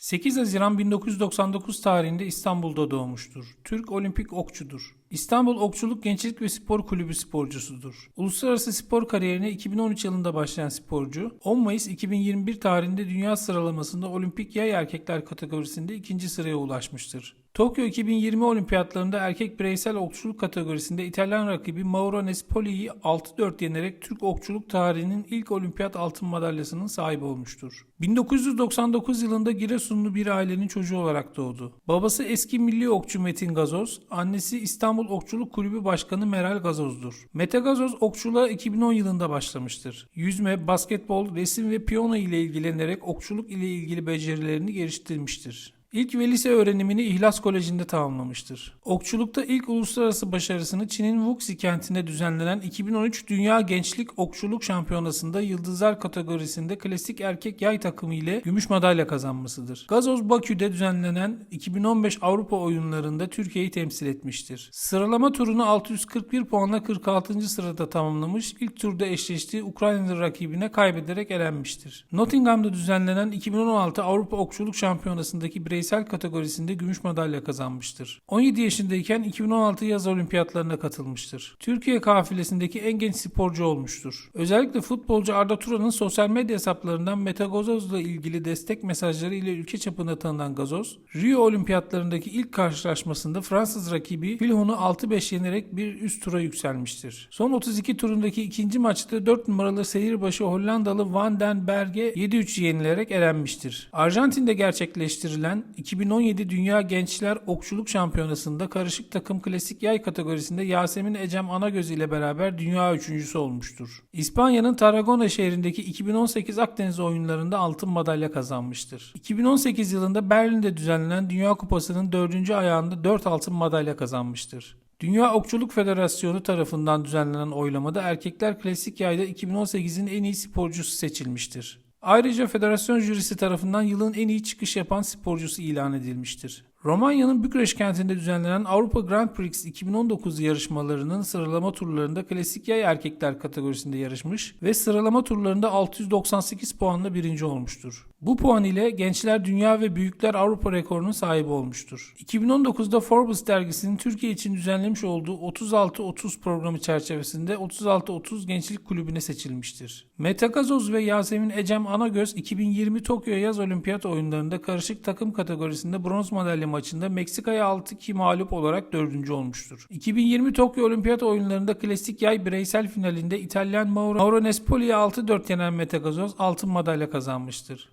8 Haziran 1999 tarihinde İstanbul'da doğmuştur. Türk olimpik okçudur. İstanbul Okçuluk Gençlik ve Spor Kulübü sporcusudur. Uluslararası spor kariyerine 2013 yılında başlayan sporcu, 10 Mayıs 2021 tarihinde dünya sıralamasında olimpik yay erkekler kategorisinde ikinci sıraya ulaşmıştır. Tokyo 2020 olimpiyatlarında erkek bireysel okçuluk kategorisinde İtalyan rakibi Mauro Nespoli'yi 6-4 yenerek Türk okçuluk tarihinin ilk olimpiyat altın madalyasının sahibi olmuştur. 1999 yılında Giresunlu bir ailenin çocuğu olarak doğdu. Babası eski milli okçu Metin Gazoz, annesi İstanbul Okçuluk Kulübü Başkanı Meral Gazoz'dur. Mete Gazoz okçuluğa 2010 yılında başlamıştır. Yüzme, basketbol, resim ve piyano ile ilgilenerek okçuluk ile ilgili becerilerini geliştirmiştir. İlk ve lise öğrenimini İhlas Koleji'nde tamamlamıştır. Okçulukta ilk uluslararası başarısını Çin'in Wuxi kentinde düzenlenen 2013 Dünya Gençlik Okçuluk Şampiyonası'nda Yıldızlar kategorisinde klasik erkek yay takımı ile gümüş madalya kazanmasıdır. Gazoz Bakü'de düzenlenen 2015 Avrupa oyunlarında Türkiye'yi temsil etmiştir. Sıralama turunu 641 puanla 46. sırada tamamlamış, ilk turda eşleştiği Ukraynalı rakibine kaybederek elenmiştir. Nottingham'da düzenlenen 2016 Avrupa Okçuluk Şampiyonası'ndaki bireysel kategorisinde gümüş madalya kazanmıştır. 17 yaşındayken 2016 yaz olimpiyatlarına katılmıştır. Türkiye kafilesindeki en genç sporcu olmuştur. Özellikle futbolcu Arda Turan'ın sosyal medya hesaplarından Mete Gazoz'la ilgili destek mesajları ile ülke çapında tanınan Gazoz, Rio olimpiyatlarındaki ilk karşılaşmasında Fransız rakibi Filhon'u 6-5 yenerek bir üst tura yükselmiştir. Son 32 turundaki ikinci maçta 4 numaralı seyirbaşı Hollandalı Van den Berg'e 7-3 yenilerek elenmiştir. Arjantin'de gerçekleştirilen 2017 Dünya Gençler Okçuluk Şampiyonası'nda karışık takım klasik yay kategorisinde Yasemin Ecem Anagöz ile beraber dünya üçüncüsü olmuştur. İspanya'nın Tarragona şehrindeki 2018 Akdeniz oyunlarında altın madalya kazanmıştır. 2018 yılında Berlin'de düzenlenen Dünya Kupası'nın dördüncü ayağında 4 altın madalya kazanmıştır. Dünya Okçuluk Federasyonu tarafından düzenlenen oylamada erkekler klasik yayda 2018'in en iyi sporcusu seçilmiştir. Ayrıca federasyon jürisi tarafından yılın en iyi çıkış yapan sporcusu ilan edilmiştir. Romanya'nın Bükreş kentinde düzenlenen Avrupa Grand Prix 2019 yarışmalarının sıralama turlarında klasik yay erkekler kategorisinde yarışmış ve sıralama turlarında 698 puanla birinci olmuştur. Bu puan ile gençler dünya ve büyükler Avrupa rekorunun sahibi olmuştur. 2019'da Forbes dergisinin Türkiye için düzenlemiş olduğu 36-30 programı çerçevesinde 36-30 Gençlik Kulübü'ne seçilmiştir. Mete ve Yasemin Ecem Anagöz 2020 Tokyo Yaz Olimpiyat oyunlarında karışık takım kategorisinde bronz madalya maçında Meksika'ya 6-2 mağlup olarak dördüncü olmuştur. 2020 Tokyo Olimpiyat oyunlarında klasik yay bireysel finalinde İtalyan Mauro, Mauro Nespoli'ye 6-4 yenen Mete altın madalya kazanmıştır.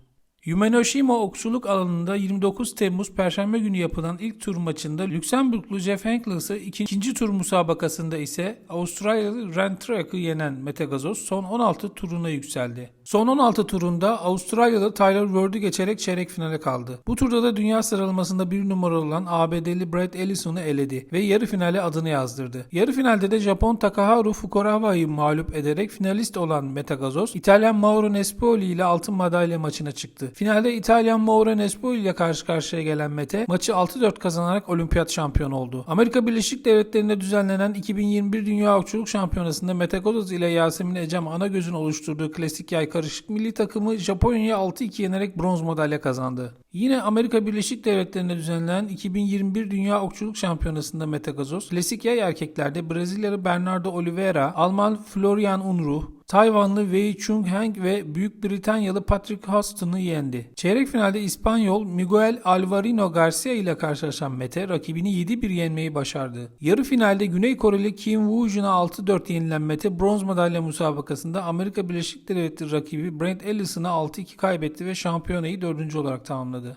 Yumenoshima okçuluk alanında 29 Temmuz Perşembe günü yapılan ilk tur maçında Lüksemburglu Jeff Henkels'ı ikinci tur musabakasında ise Avustralyalı Rentrak'ı yenen Mete Gazoz son 16 turuna yükseldi. Son 16 turunda Avustralyalı Tyler Word'u geçerek çeyrek finale kaldı. Bu turda da dünya sıralamasında bir numara olan ABD'li Brad Ellison'u eledi ve yarı finale adını yazdırdı. Yarı finalde de Japon Takaharu Fukurawa'yı mağlup ederek finalist olan Mete Gazoz, İtalyan Mauro Nespoli ile altın madalya maçına çıktı. Finalde İtalyan Mauro Nespoli ile karşı karşıya gelen Mete maçı 6-4 kazanarak olimpiyat şampiyonu oldu. Amerika Birleşik Devletleri'nde düzenlenen 2021 Dünya Okçuluk Şampiyonası'nda Mete Gazoz ile Yasemin Ecem Anagöz'ün oluşturduğu klasik yay karışık milli takımı Japonya'ya 6-2 yenerek bronz madalya kazandı. Yine Amerika Birleşik Devletleri'nde düzenlenen 2021 Dünya Okçuluk Şampiyonası'nda Mete Gazoz, klasik yay erkeklerde Brezilyalı Bernardo Oliveira, Alman Florian Unruh, Tayvanlı Wei Chung Heng ve Büyük Britanyalı Patrick Huston'ı yendi. Çeyrek finalde İspanyol Miguel Alvarino Garcia ile karşılaşan Mete rakibini 7-1 yenmeyi başardı. Yarı finalde Güney Koreli Kim Woo-jun'a 6-4 yenilen Mete bronz madalya musabakasında Amerika Birleşik Devletleri rakibi Brent Ellison'a 6-2 kaybetti ve şampiyonayı 4. olarak tamamladı.